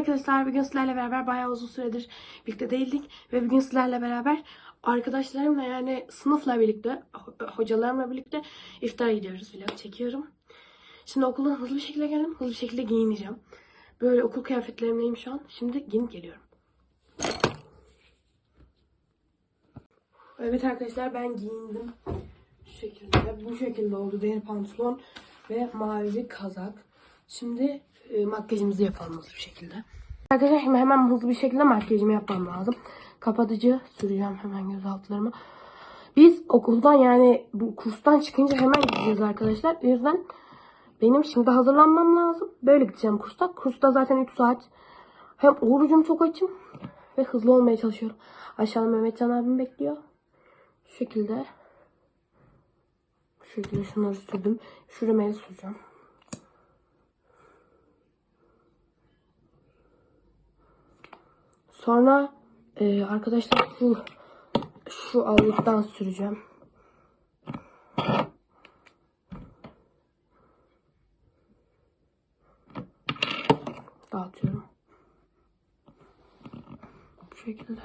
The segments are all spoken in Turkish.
arkadaşlar bugün sizlerle beraber bayağı uzun süredir birlikte değildik ve bugün sizlerle beraber arkadaşlarımla yani sınıfla birlikte ho- hocalarımla birlikte iftara gidiyoruz vlog çekiyorum. Şimdi okuldan hızlı bir şekilde geldim hızlı bir şekilde giyineceğim. Böyle okul kıyafetlerimdeyim şu an. Şimdi giyinip geliyorum. Evet arkadaşlar ben giyindim. Şu şekilde bu şekilde oldu deri pantolon ve mavi kazak. Şimdi e, makyajımızı yapalım hızlı bir şekilde. Arkadaşlar şimdi hemen hızlı bir şekilde makyajımı yapmam lazım. Kapatıcı süreceğim hemen göz altlarıma. Biz okuldan yani bu kurstan çıkınca hemen gideceğiz arkadaşlar. O yüzden benim şimdi hazırlanmam lazım. Böyle gideceğim kursta. Kursta zaten 3 saat. Hem orucum çok açım ve hızlı olmaya çalışıyorum. Aşağıda Mehmetcan abim bekliyor. Şu şekilde. Şu şekilde şunları sürdüm. Şu rümeyi süreceğim. Sonra e, arkadaşlar şu şu allıktan süreceğim. Dağıtıyorum. Bu şekilde.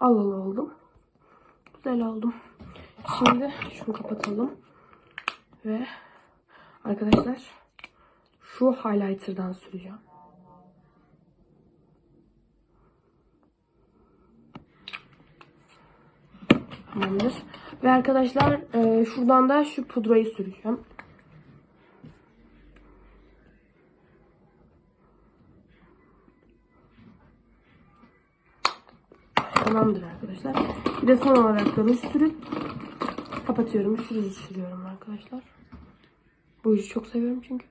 Al al oldum. Güzel oldum. Şimdi şunu kapatalım. Ve arkadaşlar şu highlighter'dan süreceğim. Tamamdır. Ve arkadaşlar e, şuradan da şu pudrayı süreceğim. Tamamdır arkadaşlar. Bir de son olarak da ruj kapatıyorum. Şu ruju arkadaşlar. Bu ruju çok seviyorum çünkü.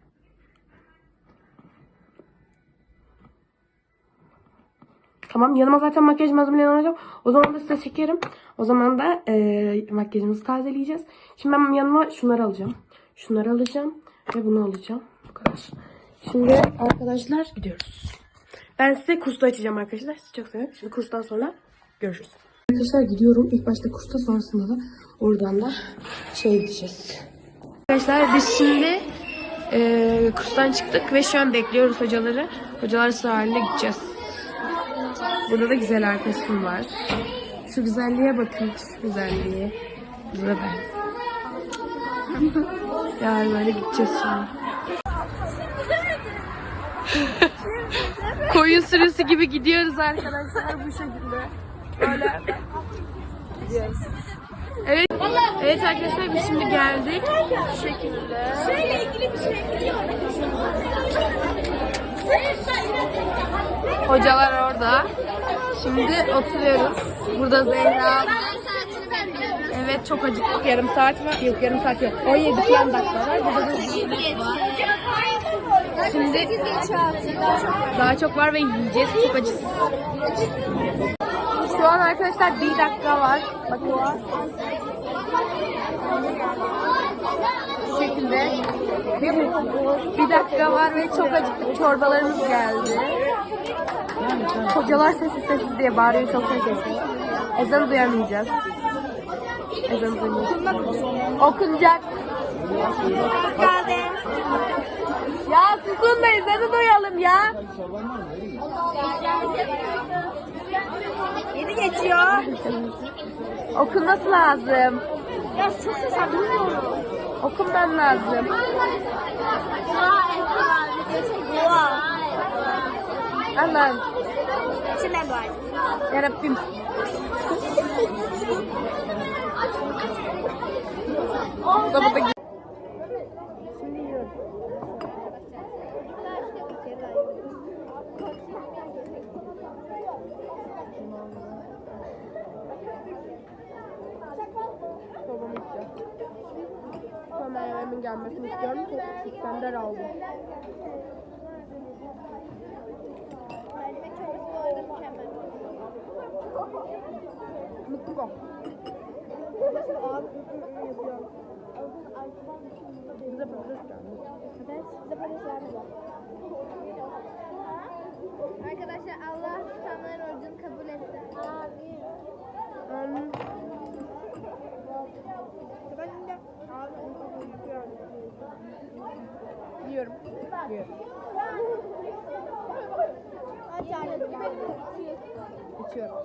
Tamam yanıma zaten makyaj malzemelerini alacağım. O zaman da size çekerim. O zaman da e, makyajımızı tazeleyeceğiz. Şimdi ben yanıma şunları alacağım. Şunları alacağım ve bunu alacağım. Bu kadar. Şimdi arkadaşlar gidiyoruz. Ben size kursta açacağım arkadaşlar. Sizi çok seviyorum. Şimdi kurstan sonra görüşürüz. Arkadaşlar gidiyorum. İlk başta kursta sonrasında da oradan da şey gideceğiz. Arkadaşlar biz şimdi e, kurstan çıktık ve şu an bekliyoruz hocaları. Hocalar sıra gideceğiz. Burada da güzel arkadaşım var. Şu güzelliğe bakın. Şu güzelliğe. Burada da ben. Yani böyle gideceğiz şimdi. Koyun sürüsü gibi gidiyoruz arkadaşlar bu şekilde. Böyle gidiyoruz. Evet. Evet arkadaşlar biz şimdi geldik. Şu şekilde. Şöyle ilgili bir şey biliyorum. Hocalar orada. Şimdi oturuyoruz. Burada Zehra. Evet çok acıktık. Yarım saat var. Yok yarım saat yok. 17 falan dakika var. Burada da Şimdi daha çok var ve yiyeceğiz. Çok acız. Şu an arkadaşlar bir dakika var. Bakın Bu şekilde bir, bir dakika var ve çok acıktık. Çorbalarımız geldi. Hocalar sessiz sessiz diye bağırıyor çok sessiz. Ezanı duyamayacağız. Ezanı duyamayacağız. Okunacak. Ya susun da ezanı duyalım ya. Geçiyor. Okunması lazım. Ya çok ses var, duymuyorum. Okunman lazım. İçinden dua et. Yarabbim. Baba da gelmesini istiyorum. Çok sistemler aldım. Mutlu ol. Bize patates geldi. Bize patates vermedi. Arkadaşlar Allah tutanların orucunu kabul etsin. Amin. Amin. Yiyorum. Yiyorum. İçiyorum.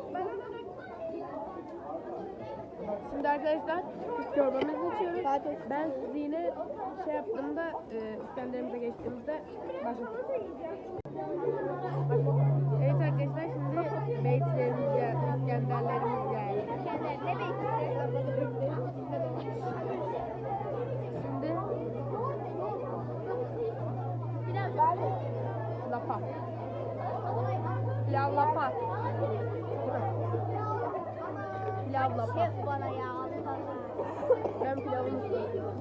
Şimdi arkadaşlar biz çorbamızı içiyoruz. Ben sizi yine şey yaptığımda e, İskenderimize geçtiğimizde başlatayım. Evet arkadaşlar şimdi beytlerimiz Pilav lapa. Şef bana ya. Ben pilavını söylüyorum.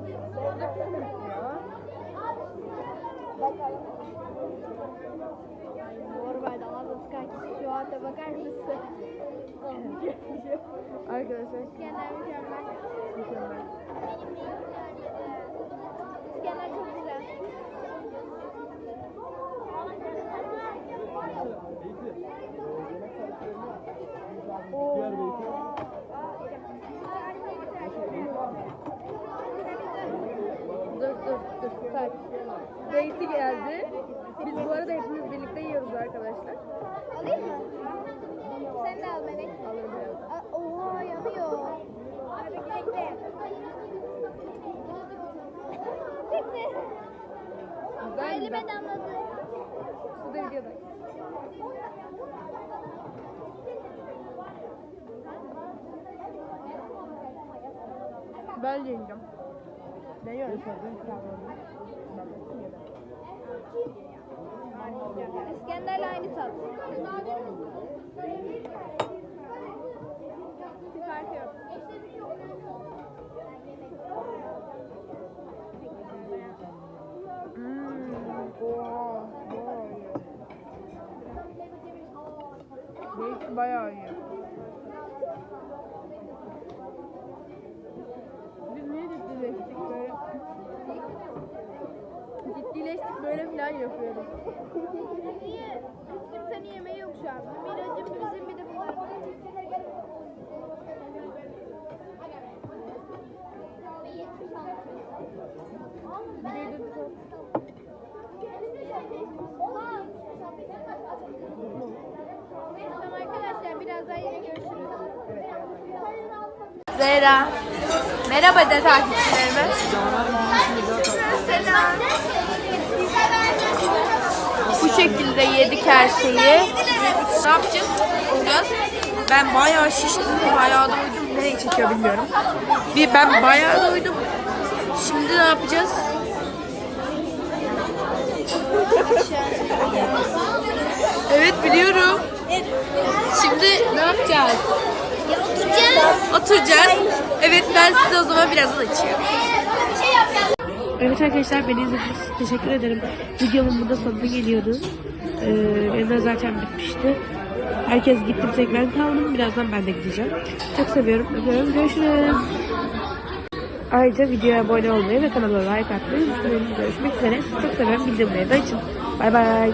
Normalde ağzınız kaç şu anda bakar mısın? Arkadaşlar İskender mükemmel. mükemmel. İskender çok güzel. Say. Beyti geldi. Biz bu arada hepimiz birlikte yiyoruz arkadaşlar. Alayım mı? Sen de al Melek. Alırım. Aa, Oha yanıyor. Bekle bekle. Güzel? Elime damladı. Su da videoda. Ben yiyeceğim. Deniyorum. İskender'le aynı tat. Bir farkı yok. Hmm. İyi. Beyti bayağı iyi. Biz niye ciddileştik böyle? Ciddileştik böyle falan yapıyoruz. Niye? Hiç kimsenin yemeği yok şu an. Miracım bizim bir de bunlar. Tamam arkadaşlar birazdan yine görüşürüz. Zehra. Merhaba de takipçilerime. Selam. Şekilde yedik her şeyi. Ne yapacağız? Olacağız. Ben bayağı şiştim, bayağı doydum. Nereye çekiyor bilmiyorum. Bir ben bayağı doydum. Şimdi ne yapacağız? Evet biliyorum. Şimdi ne yapacağız? Oturacağız. Oturacağız. Evet ben size o zaman birazdan açıyorum. Evet arkadaşlar beni izlediğiniz için teşekkür ederim. Videomun burada sonuna geliyoruz. Ee, zaten bitmişti. Herkes gitti tek ben kaldım. Birazdan ben de gideceğim. Çok seviyorum. Öpüyorum. Görüşürüz. Ayrıca videoya abone olmayı ve kanala like atmayı unutmayın. Görüşmek üzere. Sizi çok seviyorum. Bildirimleri de açın. Bay bay.